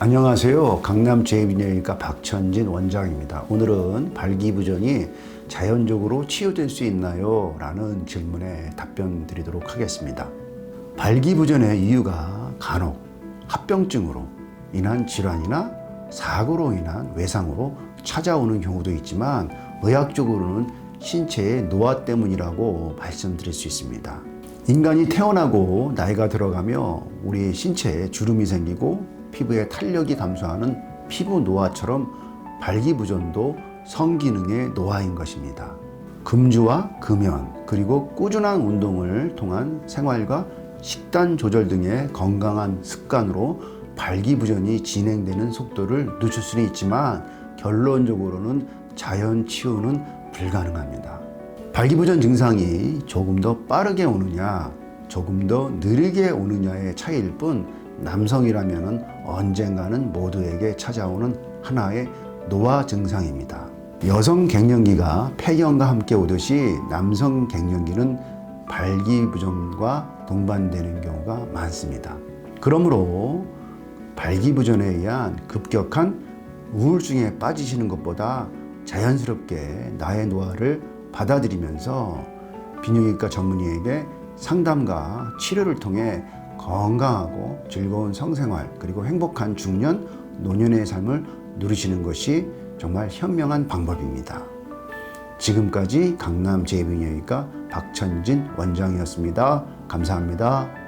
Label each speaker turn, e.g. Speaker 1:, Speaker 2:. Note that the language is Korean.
Speaker 1: 안녕하세요. 강남 제이비뇨기과 박천진 원장입니다. 오늘은 발기부전이 자연적으로 치유될 수 있나요? 라는 질문에 답변 드리도록 하겠습니다. 발기부전의 이유가 간혹 합병증으로 인한 질환이나 사고로 인한 외상으로 찾아오는 경우도 있지만 의학적으로는 신체의 노화 때문이라고 말씀드릴 수 있습니다. 인간이 태어나고 나이가 들어가며 우리 신체에 주름이 생기고 피부에 탄력이 감소하는 피부 노화처럼 발기부전도 성기능의 노화인 것입니다. 금주와 금연 그리고 꾸준한 운동을 통한 생활과 식단 조절 등의 건강한 습관으로 발기부전이 진행되는 속도를 늦출 수는 있지만 결론적으로는 자연 치유는 불가능합니다. 발기부전 증상이 조금 더 빠르게 오느냐, 조금 더 느리게 오느냐의 차이일 뿐 남성이라면 언젠가는 모두에게 찾아오는 하나의 노화 증상입니다. 여성 갱년기가 폐경과 함께 오듯이 남성 갱년기는 발기부전과 동반되는 경우가 많습니다. 그러므로 발기부전에 의한 급격한 우울증에 빠지시는 것보다 자연스럽게 나의 노화를 받아들이면서 비뇨기과 전문의에게 상담과 치료를 통해 건강하고 즐거운 성생활 그리고 행복한 중년 노년의 삶을 누리시는 것이 정말 현명한 방법입니다. 지금까지 강남 제이비뇨기과 박천진 원장이었습니다. 감사합니다.